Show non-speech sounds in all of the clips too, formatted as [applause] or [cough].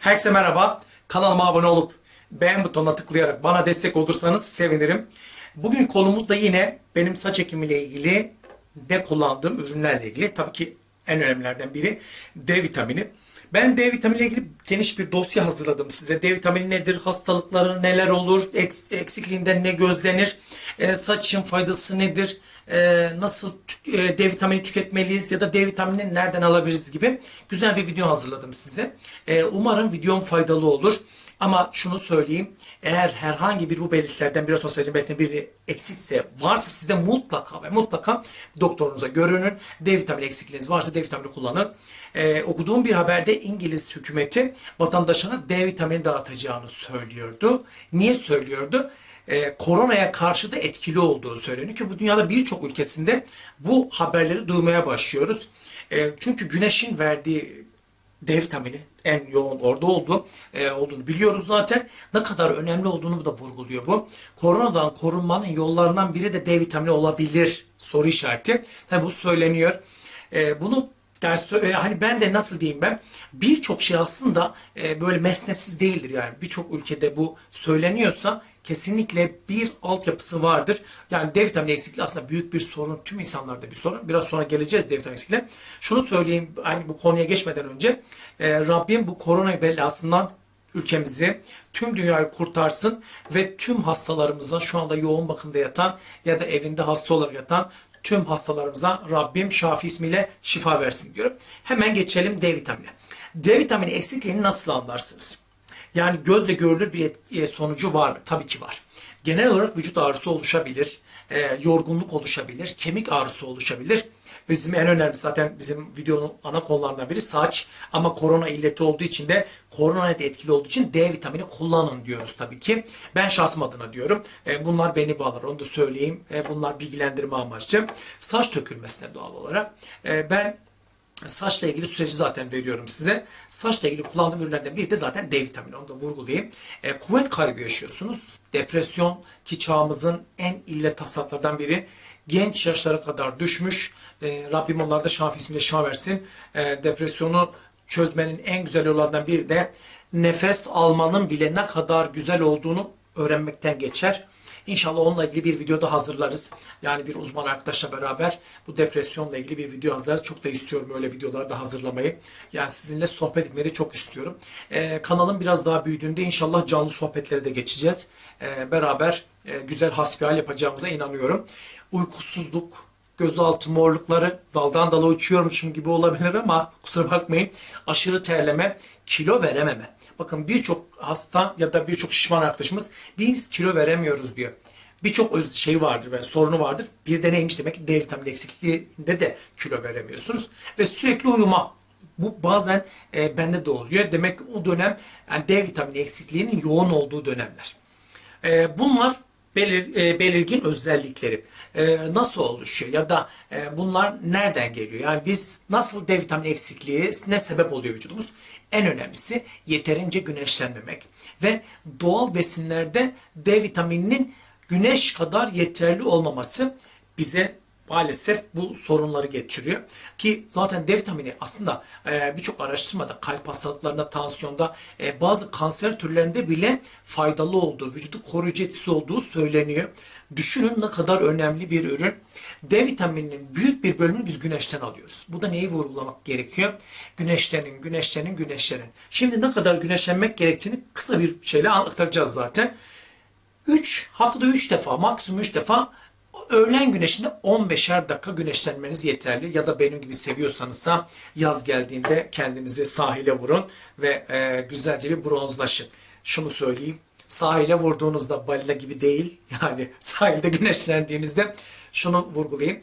Herkese merhaba. Kanalıma abone olup beğen butonuna tıklayarak bana destek olursanız sevinirim. Bugün konumuz da yine benim saç ekimiyle ilgili ne kullandığım ürünlerle ilgili. Tabii ki en önemlilerden biri D vitamini. Ben D vitamini ile ilgili geniş bir dosya hazırladım size. D vitamini nedir, hastalıkları neler olur, eks- eksikliğinden ne gözlenir, e, saçın faydası nedir, e, nasıl e, D vitamini tüketmeliyiz ya da D vitaminini nereden alabiliriz gibi güzel bir video hazırladım size. E, umarım videom faydalı olur. Ama şunu söyleyeyim. Eğer herhangi bir bu belirtilerden biraz sonra söyleyeceğim belirtinin biri eksikse varsa sizde mutlaka ve mutlaka doktorunuza görünün. D vitamini eksikliğiniz varsa D vitamini kullanın. Ee, okuduğum bir haberde İngiliz hükümeti vatandaşına D vitamini dağıtacağını söylüyordu. Niye söylüyordu? Ee, koronaya karşı da etkili olduğu söyleniyor ki bu dünyada birçok ülkesinde bu haberleri duymaya başlıyoruz. Ee, çünkü güneşin verdiği D vitamini en yoğun orada oldu, e, olduğunu biliyoruz zaten. Ne kadar önemli olduğunu da vurguluyor bu. Koronadan korunmanın yollarından biri de D vitamini olabilir soru işareti. Tabi bu söyleniyor. E, bunu sö- e, hani ben de nasıl diyeyim ben birçok şey aslında e, böyle mesnetsiz değildir yani birçok ülkede bu söyleniyorsa kesinlikle bir altyapısı vardır. Yani D vitamini eksikliği aslında büyük bir sorun. Tüm insanlarda bir sorun. Biraz sonra geleceğiz D vitamini eksikliğine. Şunu söyleyeyim hani bu konuya geçmeden önce e, Rabbim bu korona belasından ülkemizi, tüm dünyayı kurtarsın ve tüm hastalarımızdan şu anda yoğun bakımda yatan ya da evinde hasta olarak yatan tüm hastalarımıza Rabbim Şafi ismiyle şifa versin diyorum. Hemen geçelim D vitamini. D vitamini eksikliğini nasıl anlarsınız? Yani gözle görülür bir etki- sonucu var mı? Tabii ki var. Genel olarak vücut ağrısı oluşabilir, e, yorgunluk oluşabilir, kemik ağrısı oluşabilir. Bizim en önemli zaten bizim videonun ana konularından biri saç ama korona illeti olduğu için de korona da etkili olduğu için D vitamini kullanın diyoruz tabii ki. Ben şahsım adına diyorum. E, bunlar beni bağlar onu da söyleyeyim. E, bunlar bilgilendirme amaçlı. Saç dökülmesine doğal olarak. E, ben Saçla ilgili süreci zaten veriyorum size. Saçla ilgili kullandığım ürünlerden biri de zaten D vitamini. Onu da vurgulayayım. E, kuvvet kaybı yaşıyorsunuz. Depresyon ki çağımızın en illet hastalıklardan biri. Genç yaşlara kadar düşmüş. E, Rabbim onlarda şafi ismiyle şifa versin. E, depresyonu çözmenin en güzel yollarından biri de nefes almanın bile ne kadar güzel olduğunu öğrenmekten geçer. İnşallah onunla ilgili bir video da hazırlarız. Yani bir uzman arkadaşla beraber bu depresyonla ilgili bir video hazırlarız. Çok da istiyorum öyle videolar da hazırlamayı. Yani sizinle sohbet etmeyi çok istiyorum. Ee, kanalım biraz daha büyüdüğünde inşallah canlı sohbetlere de geçeceğiz. Ee, beraber e, güzel hasbihal yapacağımıza inanıyorum. Uykusuzluk, gözaltı morlukları daldan dala uçuyormuşum gibi olabilir ama kusura bakmayın. Aşırı terleme, kilo verememe. Bakın birçok hasta ya da birçok şişman arkadaşımız biz kilo veremiyoruz diyor. Birçok şey vardır ve sorunu vardır. Bir de neymiş demek ki D vitamini eksikliğinde de kilo veremiyorsunuz. Ve sürekli uyuma. Bu bazen e, bende de oluyor. Demek ki o dönem yani D vitamini eksikliğinin yoğun olduğu dönemler. E, bunlar belir, e, belirgin özellikleri. E, nasıl oluşuyor ya da e, bunlar nereden geliyor? Yani biz nasıl D vitamini eksikliği ne sebep oluyor vücudumuz? En önemlisi yeterince güneşlenmemek ve doğal besinlerde D vitamininin güneş kadar yeterli olmaması bize maalesef bu sorunları getiriyor. Ki zaten D vitamini aslında e, birçok araştırmada kalp hastalıklarında, tansiyonda, e, bazı kanser türlerinde bile faydalı olduğu, vücudu koruyucu etkisi olduğu söyleniyor. Düşünün ne kadar önemli bir ürün. D vitamininin büyük bir bölümünü biz güneşten alıyoruz. Bu da neyi vurgulamak gerekiyor? Güneşlenin, güneşlenin, güneşlenin. Şimdi ne kadar güneşlenmek gerektiğini kısa bir şeyle aktaracağız zaten. 3 haftada 3 defa maksimum 3 defa öğlen güneşinde 15'er dakika güneşlenmeniz yeterli ya da benim gibi seviyorsanızsa yaz geldiğinde kendinizi sahile vurun ve e, güzelce bir bronzlaşın. Şunu söyleyeyim. Sahile vurduğunuzda balina gibi değil. [laughs] Yani sahilde güneşlendiğinizde şunu vurgulayayım.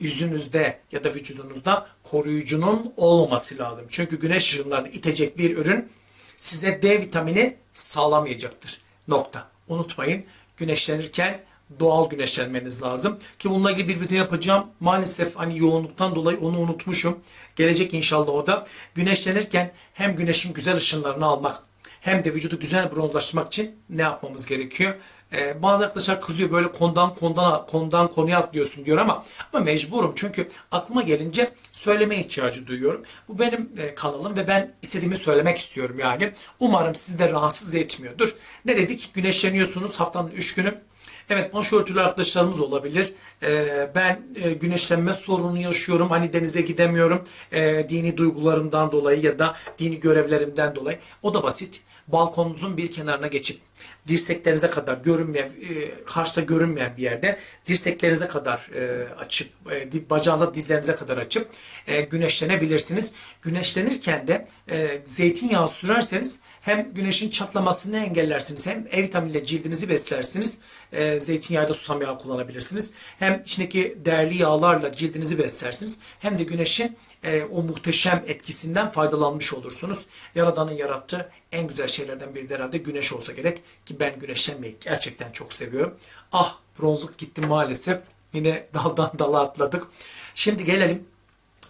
Yüzünüzde ya da vücudunuzda koruyucunun olmaması lazım. Çünkü güneş ışınlarını itecek bir ürün size D vitamini sağlamayacaktır. Nokta. Unutmayın güneşlenirken doğal güneşlenmeniz lazım. Ki bununla ilgili bir video yapacağım. Maalesef hani yoğunluktan dolayı onu unutmuşum. Gelecek inşallah o da. Güneşlenirken hem güneşin güzel ışınlarını almak hem de vücudu güzel bronzlaştırmak için ne yapmamız gerekiyor? Ee, bazı arkadaşlar kızıyor böyle konudan konudan konudan konuya atlıyorsun diyor ama ama mecburum çünkü aklıma gelince söyleme ihtiyacı duyuyorum. Bu benim e, kanalım ve ben istediğimi söylemek istiyorum yani. Umarım sizi de rahatsız etmiyordur. Ne dedik? Güneşleniyorsunuz haftanın 3 günü. Evet başörtülü arkadaşlarımız olabilir. Ee, ben e, güneşlenme sorunu yaşıyorum. Hani denize gidemiyorum. Ee, dini duygularımdan dolayı ya da dini görevlerimden dolayı. O da basit. Balkonunuzun bir kenarına geçip dirseklerinize kadar görünmeyen, e, karşıda görünmeyen bir yerde dirseklerinize kadar e, açıp, e, bacağınıza, dizlerinize kadar açıp e, güneşlenebilirsiniz. Güneşlenirken de e, zeytinyağı sürerseniz hem güneşin çatlamasını engellersiniz hem E vitaminiyle cildinizi beslersiniz. E, zeytinyağı da susam yağı kullanabilirsiniz. Hem içindeki değerli yağlarla cildinizi beslersiniz. Hem de güneşin e, o muhteşem etkisinden faydalanmış olursunuz. Yaradan'ın yarattığı en güzel şeylerden biri de herhalde güneş olsa gerek ki ben güneşlenmeyi gerçekten çok seviyorum. Ah bronzluk gitti maalesef. Yine [laughs] daldan dala atladık. Şimdi gelelim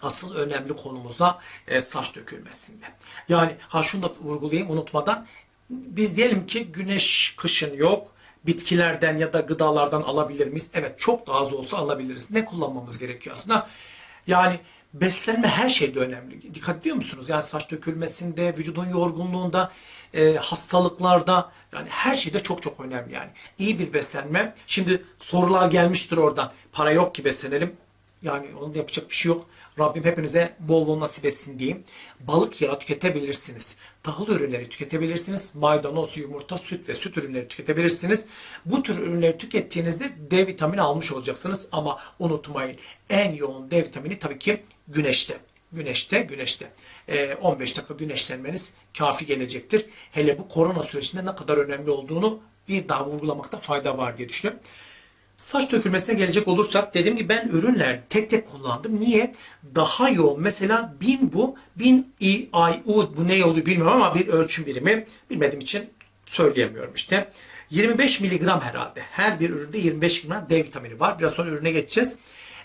asıl önemli konumuza e, saç dökülmesinde. Yani ha şunu da vurgulayayım unutmadan. Biz diyelim ki güneş kışın yok. Bitkilerden ya da gıdalardan alabilir miyiz? Evet çok da az olsa alabiliriz. Ne kullanmamız gerekiyor aslında? Yani beslenme her şeyde önemli. Dikkat ediyor musunuz? Yani saç dökülmesinde, vücudun yorgunluğunda, e, hastalıklarda yani her şeyde çok çok önemli yani. İyi bir beslenme. Şimdi sorular gelmiştir oradan. Para yok ki beslenelim. Yani onun da yapacak bir şey yok. Rabbim hepinize bol bol nasip etsin diyeyim. Balık yağı tüketebilirsiniz. Tahıl ürünleri tüketebilirsiniz. Maydanoz, yumurta, süt ve süt ürünleri tüketebilirsiniz. Bu tür ürünleri tükettiğinizde D vitamini almış olacaksınız. Ama unutmayın en yoğun D vitamini tabii ki güneşte. Güneşte, güneşte. Ee, 15 dakika güneşlenmeniz kafi gelecektir. Hele bu korona sürecinde ne kadar önemli olduğunu bir daha vurgulamakta fayda var diye düşünüyorum. Saç dökülmesine gelecek olursak dediğim gibi ben ürünler tek tek kullandım. Niye? Daha yoğun. Mesela 1000 bu. 1000 IIU bu ne oluyor bilmiyorum ama bir ölçüm birimi. Bilmediğim için söyleyemiyorum işte. 25 miligram herhalde. Her bir üründe 25 miligram D vitamini var. Biraz sonra ürüne geçeceğiz.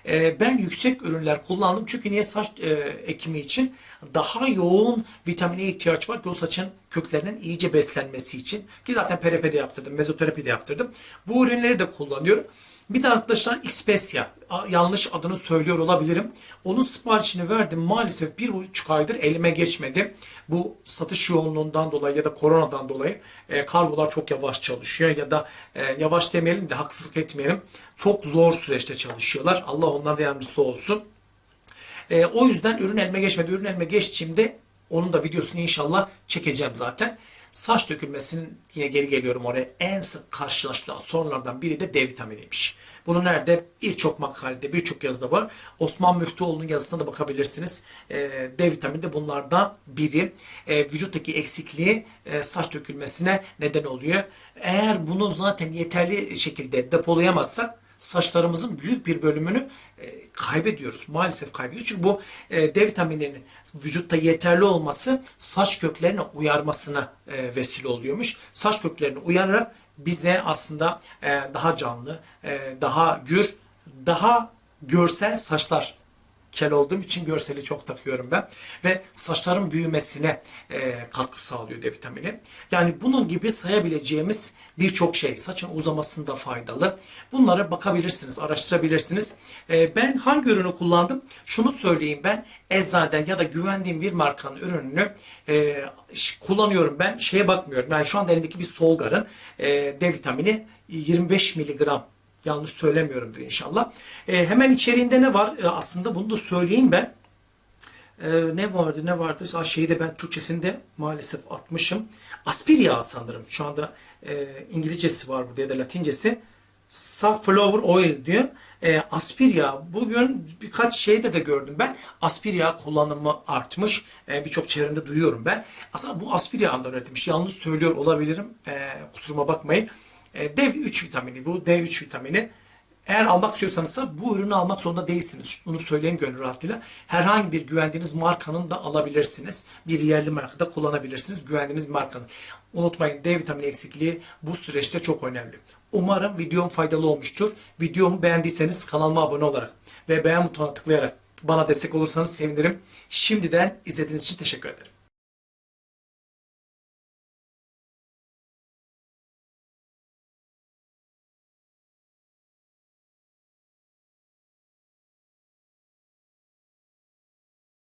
Ee, ben yüksek ürünler kullandım çünkü niye saç e, ekimi için daha yoğun vitamine ihtiyaç var ki o saçın köklerinin iyice beslenmesi için ki zaten PRP de yaptırdım, mezoterapi de yaptırdım. Bu ürünleri de kullanıyorum. Bir de arkadaşlar Xpesia. Yanlış adını söylüyor olabilirim. Onun siparişini verdim. Maalesef bir buçuk aydır elime geçmedi. Bu satış yoğunluğundan dolayı ya da koronadan dolayı e, kargolar çok yavaş çalışıyor ya da e, yavaş demeyelim de haksızlık etmeyelim. Çok zor süreçte çalışıyorlar. Allah onlara yardımcısı olsun. E, o yüzden ürün elime geçmedi. Ürün elime geçtiğimde onun da videosunu inşallah çekeceğim zaten. Saç dökülmesinin yine geri geliyorum oraya. En sık karşılaşılan sorunlardan biri de D vitaminiymiş. Bunu nerede? Birçok makalede, birçok yazıda var. Osman Müftüoğlu'nun yazısına da bakabilirsiniz. E, D vitamini de bunlardan biri. E, vücuttaki eksikliği e, saç dökülmesine neden oluyor. Eğer bunu zaten yeterli şekilde depolayamazsak saçlarımızın büyük bir bölümünü e, kaybediyoruz. Maalesef kaybediyoruz. Çünkü bu e, D vitamininin vücutta yeterli olması saç köklerini uyarmasına e, vesile oluyormuş. Saç köklerini uyararak bize aslında daha canlı, daha gür, daha görsel saçlar kel olduğum için görseli çok takıyorum ben. Ve saçların büyümesine e, katkı sağlıyor D vitamini. Yani bunun gibi sayabileceğimiz birçok şey. Saçın uzamasında faydalı. Bunlara bakabilirsiniz, araştırabilirsiniz. E, ben hangi ürünü kullandım? Şunu söyleyeyim ben eczaneden ya da güvendiğim bir markanın ürününü e, kullanıyorum. Ben şeye bakmıyorum. Yani şu anda elimdeki bir Solgar'ın e, D vitamini 25 miligram Yanlış söylemiyorumdur inşallah. E, hemen içeriğinde ne var? E, aslında bunu da söyleyeyim ben. E, ne vardı ne vardı? Aa, şeyi de ben Türkçesinde maalesef atmışım. Aspir yağı sanırım. Şu anda e, İngilizcesi var burada ya da Latincesi. Safflower oil diyor. E, aspir yağı. Bugün birkaç şeyde de gördüm ben. Aspir yağı kullanımı artmış. E, Birçok çevremde duyuyorum ben. Aslında bu aspir yağından üretilmiş. Yanlış söylüyor olabilirim. E, kusuruma bakmayın. E, D3 vitamini bu D3 vitamini eğer almak istiyorsanız bu ürünü almak zorunda değilsiniz. Bunu söyleyeyim gönül rahatlığıyla. Herhangi bir güvendiğiniz markanın da alabilirsiniz. Bir yerli markada kullanabilirsiniz. Güvendiğiniz markanın. Unutmayın D vitamini eksikliği bu süreçte çok önemli. Umarım videom faydalı olmuştur. Videomu beğendiyseniz kanalıma abone olarak ve beğen butonuna tıklayarak bana destek olursanız sevinirim. Şimdiden izlediğiniz için teşekkür ederim.